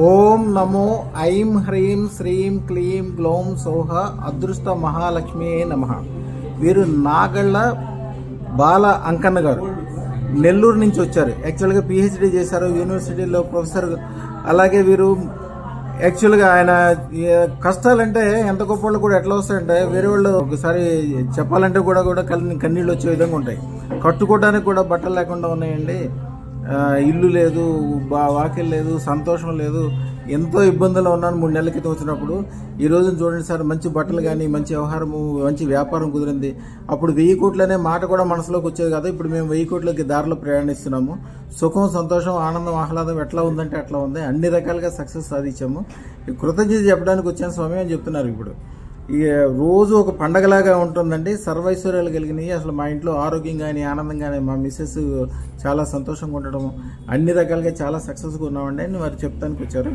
ఓం నమో ఐం హ్రీం శ్రీం క్లీం గ్లౌం సౌహ అదృష్ట మహాలక్ష్మి నమ. వీరు నాగళ్ళ బాల అంకన్న గారు. నెల్లూరు నుంచి వచ్చారు. యాక్చువల్గా పిహెచ్డి చేశారు యూనివర్సిటీలో ప్రొఫెసర్ అలాగే వీరు యాక్చువల్గా ఆయన కష్టాలంటే ఎంత గొప్ప వాళ్ళు కూడా ఎట్లా వస్తాయంటే వేరే వాళ్ళు ఒకసారి చెప్పాలంటే కూడా కూడా కళ్ళు కన్నీళ్ళు వచ్చే విధంగా ఉంటాయి. కట్టుకోవడానికి కూడా బట్టలు లేకుండా ఉన్నాయండి. ఇల్లు లేదు బా వాకిల్ లేదు సంతోషం లేదు ఎంతో ఇబ్బందులు ఉన్నాను మూడు నెలల క్రితం వచ్చినప్పుడు. ఈ రోజు చూడండి సార్ మంచి బట్టలు కానీ మంచి వ్యవహారము మంచి వ్యాపారం కుదిరింది. అప్పుడు వెయ్యి కోట్లు అనే మాట కూడా మనసులోకి వచ్చేది కదా. ఇప్పుడు మేము వెయ్యి కోట్లకి దారిలో ప్రయాణిస్తున్నాము. సుఖం సంతోషం ఆనందం ఆహ్లాదం ఎట్లా ఉందంటే అట్లా ఉంది. అన్ని రకాలుగా సక్సెస్ సాధించాము. కృతజ్ఞత చెప్పడానికి వచ్చాను స్వామి అని చెప్తున్నారు ఇప్పుడు. రోజు ఒక పండగలాగా ఉంటుందండి. సర్వైశ్వర్యాలు కలిగినాయి అసలు మా ఇంట్లో ఆరోగ్యం కానీ ఆనందం కానీ మా మిస్సెస్ చాలా సంతోషంగా ఉండడం అన్ని రకాలుగా చాలా సక్సెస్గా ఉన్నామండి అని వారు చెప్తానికి వచ్చారు.